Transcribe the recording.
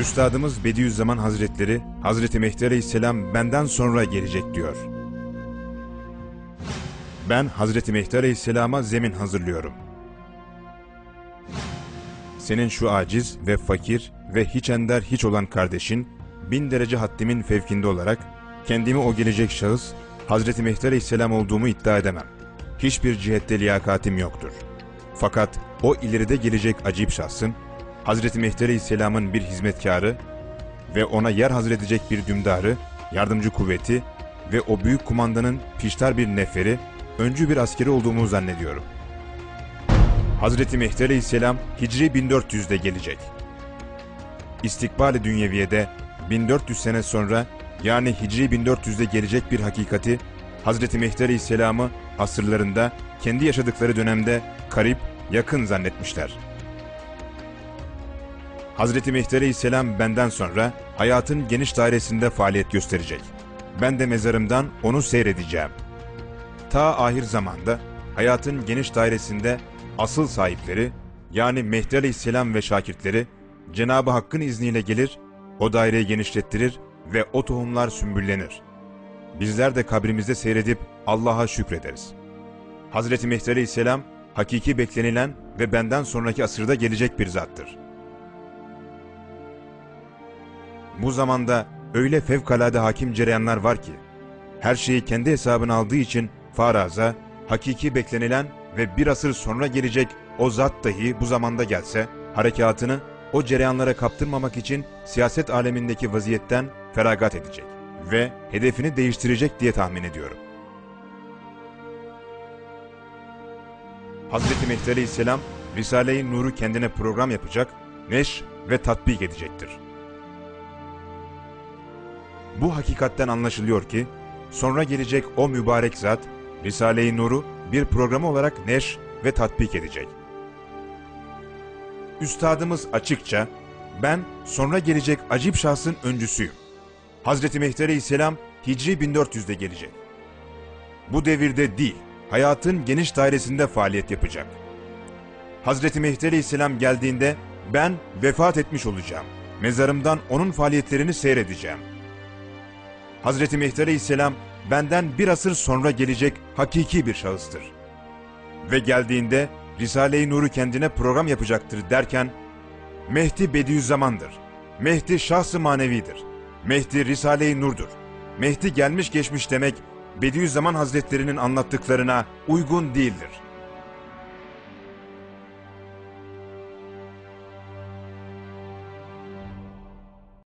Üstadımız Bediüzzaman Hazretleri, Hazreti Mehdi Aleyhisselam benden sonra gelecek diyor. Ben Hazreti Mehdi Aleyhisselam'a zemin hazırlıyorum. Senin şu aciz ve fakir ve hiç ender hiç olan kardeşin, bin derece haddimin fevkinde olarak, kendimi o gelecek şahıs, Hazreti Mehdi Aleyhisselam olduğumu iddia edemem. Hiçbir cihette liyakatim yoktur. Fakat o ileride gelecek acip şahsın, Hazreti Mehdi Aleyhisselam'ın bir hizmetkarı ve ona yer hazredecek bir dümdarı, yardımcı kuvveti ve o büyük kumandanın piştar bir neferi, öncü bir askeri olduğumu zannediyorum. Hazreti Mehdi Aleyhisselam Hicri 1400'de gelecek. İstikbal-i Dünyeviye'de 1400 sene sonra yani Hicri 1400'de gelecek bir hakikati Hazreti Mehdi Aleyhisselam'ı asırlarında kendi yaşadıkları dönemde karip, yakın zannetmişler. Hazreti Mehdi Aleyhisselam benden sonra hayatın geniş dairesinde faaliyet gösterecek. Ben de mezarımdan onu seyredeceğim. Ta ahir zamanda hayatın geniş dairesinde asıl sahipleri yani Mehdi Aleyhisselam ve şakirtleri Cenab-ı Hakk'ın izniyle gelir, o daireyi genişlettirir ve o tohumlar sümbüllenir. Bizler de kabrimizde seyredip Allah'a şükrederiz. Hazreti Mehdi Aleyhisselam hakiki beklenilen ve benden sonraki asırda gelecek bir zattır. Bu zamanda öyle fevkalade hakim cereyanlar var ki, her şeyi kendi hesabına aldığı için faraza, hakiki beklenilen ve bir asır sonra gelecek o zat dahi bu zamanda gelse, harekatını o cereyanlara kaptırmamak için siyaset alemindeki vaziyetten feragat edecek ve hedefini değiştirecek diye tahmin ediyorum. Hazreti Mehdi Aleyhisselam, Risale-i Nur'u kendine program yapacak, neş ve tatbik edecektir. Bu hakikatten anlaşılıyor ki, sonra gelecek o mübarek zat, Risale-i Nur'u bir programı olarak neş ve tatbik edecek. Üstadımız açıkça, ben sonra gelecek acip şahsın öncüsüyüm. Hazreti Mehdi Aleyhisselam Hicri 1400'de gelecek. Bu devirde değil, hayatın geniş dairesinde faaliyet yapacak. Hazreti Mehdi Aleyhisselam geldiğinde ben vefat etmiş olacağım. Mezarımdan onun faaliyetlerini seyredeceğim. Hazreti Mehdi Aleyhisselam benden bir asır sonra gelecek hakiki bir şahıstır. Ve geldiğinde Risale-i Nur'u kendine program yapacaktır derken, Mehdi Bediüzzaman'dır. Mehdi şahsı manevidir. Mehdi Risale-i Nur'dur. Mehdi gelmiş geçmiş demek, Bediüzzaman Hazretlerinin anlattıklarına uygun değildir.